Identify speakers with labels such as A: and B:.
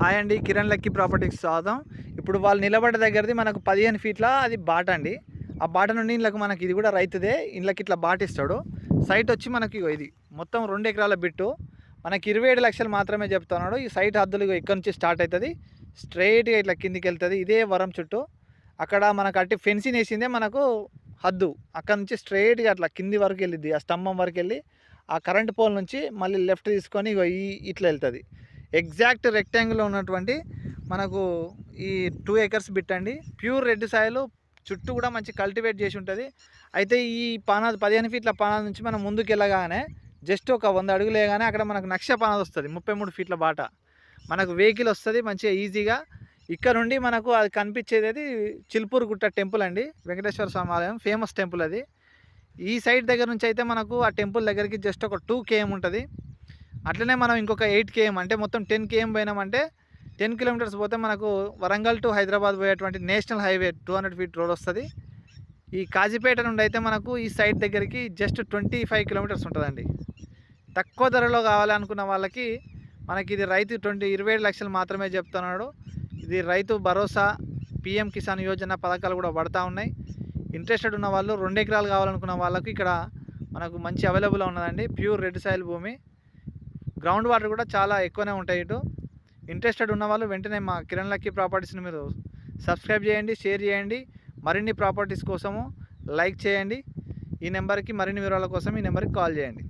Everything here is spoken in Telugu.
A: హాయ్ అండి కిరణ్ లక్కీ ప్రాపర్టీకి స్వాగతం. ఇప్పుడు వాళ్ళు నిలబడ్డ దగ్గరది మనకు పదిహేను ఫీట్ల అది బాట అండి. ఆ బాట నుండి ఇళ్ళకి మనకి ఇది కూడా రైతుదే ఇళ్ళకి ఇట్లా బాట ఇస్తాడు. సైట్ వచ్చి మనకి ఇగో ఇది మొత్తం రెండు ఎకరాల బిట్టు. మనకి ఇరవై ఏడు లక్షలు మాత్రమే చెప్తున్నాడు. ఈ సైట్ హద్దులు ఇగో ఇక్కడ నుంచి స్టార్ట్ అవుతుంది స్ట్రైట్గా ఇట్లా కిందికి వెళ్తుంది ఇదే వరం చుట్టూ. అక్కడ మనకు అట్టి ఫెన్సింగ్ వేసిందే మనకు హద్దు. అక్కడ నుంచి స్ట్రైట్గా అట్లా కింది వరకు వెళ్ళిద్ది ఆ స్తంభం వరకు వెళ్ళి ఆ కరెంట్ పోల్ నుంచి మళ్ళీ లెఫ్ట్ తీసుకొని ఇగో ఈ ఇట్లా వెళ్తుంది. ఎగ్జాక్ట్ రెక్టాంగిల్లో ఉన్నటువంటి మనకు ఈ టూ ఏకర్స్ బిట్టండి ప్యూర్ రెడ్ సాయిల్ చుట్టూ కూడా మంచి కల్టివేట్ చేసి ఉంటుంది. అయితే ఈ పానాది పదిహేను ఫీట్ల పానాది నుంచి మనం ముందుకు వెళ్ళగానే జస్ట్ ఒక వంద అడుగులేగానే అక్కడ మనకు నక్ష పానాది వస్తుంది. ముప్పై మూడు ఫీట్ల బాట. మనకు వెహికల్ వస్తుంది మంచిగా ఈజీగా. ఇక్కడ నుండి మనకు అది కనిపించేది అది చిల్పూర్ గుట్ట టెంపుల్ అండి. వెంకటేశ్వర స్వామి ఆలయం ఫేమస్ టెంపుల్ అది. ఈ సైడ్ దగ్గర నుంచి అయితే మనకు ఆ టెంపుల్ దగ్గరికి జస్ట్ ఒక టూ కేఎం ఉంటుంది. అట్లనే మనం ఇంకొక ఎయిట్ కేఎం అంటే మొత్తం టెన్ కేఎం పోయినామంటే టెన్ కిలోమీటర్స్ పోతే మనకు వరంగల్ టు హైదరాబాద్ పోయేటువంటి national highway two hundred feet road వస్తుంది. ఈ కాజీపేట నుండి అయితే మనకు ఈ సైడ్ దగ్గరికి జస్ట్ ట్వంటీ ఫైవ్ కిలోమీటర్స్ ఉంటుందండి. తక్కువ ధరలో కావాలనుకున్న వాళ్ళకి మనకి ఇది రైతు ట్వంటీ ఇరవై ఏడు లక్షలు మాత్రమే చెప్తున్నాడు. ఇది రైతు భరోసా పిఎం కిసాన్ యోజన పథకాలు కూడా పడతా ఉన్నాయి. ఇంట్రెస్టెడ్ ఉన్న వాళ్ళు రెండు ఎకరాలు కావాలనుకున్న వాళ్ళకి ఇక్కడ మనకు మంచి అవైలబుల్ ఉన్నదండి. ప్యూర్ రెడ్ సాయిల్ భూమి. గ్రౌండ్ వాటర్ కూడా చాలా ఎక్కువనే ఉంటాయి ఇటు. ఇంట్రెస్టెడ్ ఉన్న వాళ్ళు వెంటనే మా కిరణ్ లక్కీ ప్రాపర్టీస్ని మీరు సబ్స్క్రైబ్ చేయండి షేర్ చేయండి. మరిన్ని ప్రాపర్టీస్ కోసము లైక్ చేయండి. ఈ నెంబర్కి మరిన్ని వివరాల కోసం ఈ నెంబర్కి కాల్ చేయండి.